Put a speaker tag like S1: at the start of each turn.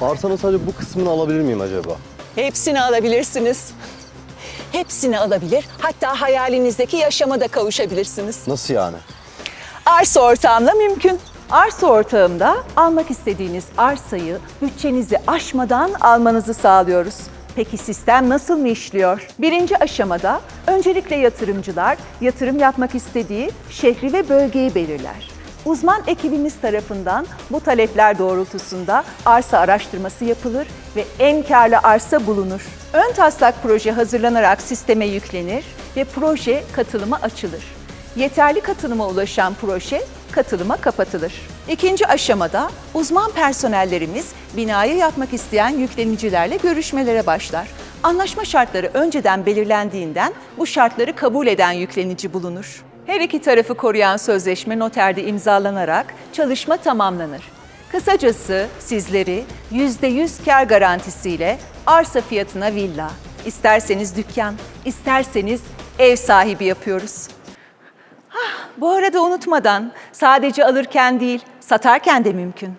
S1: Arsanın sadece bu kısmını alabilir miyim acaba?
S2: Hepsini alabilirsiniz. Hepsini alabilir, hatta hayalinizdeki yaşama da kavuşabilirsiniz.
S1: Nasıl yani?
S2: Arsa ortağımla mümkün.
S3: Arsa ortağımda almak istediğiniz arsayı bütçenizi aşmadan almanızı sağlıyoruz. Peki sistem nasıl mı işliyor? Birinci aşamada öncelikle yatırımcılar yatırım yapmak istediği şehri ve bölgeyi belirler. Uzman ekibimiz tarafından bu talepler doğrultusunda arsa araştırması yapılır ve en karlı arsa bulunur. Ön taslak proje hazırlanarak sisteme yüklenir ve proje katılıma açılır. Yeterli katılıma ulaşan proje katılıma kapatılır. İkinci aşamada uzman personellerimiz binayı yapmak isteyen yüklenicilerle görüşmelere başlar. Anlaşma şartları önceden belirlendiğinden bu şartları kabul eden yüklenici bulunur. Her iki tarafı koruyan sözleşme noterde imzalanarak çalışma tamamlanır. Kısacası sizleri %100 kar garantisiyle arsa fiyatına villa, isterseniz dükkan, isterseniz ev sahibi yapıyoruz. Bu arada unutmadan sadece alırken değil, satarken de mümkün.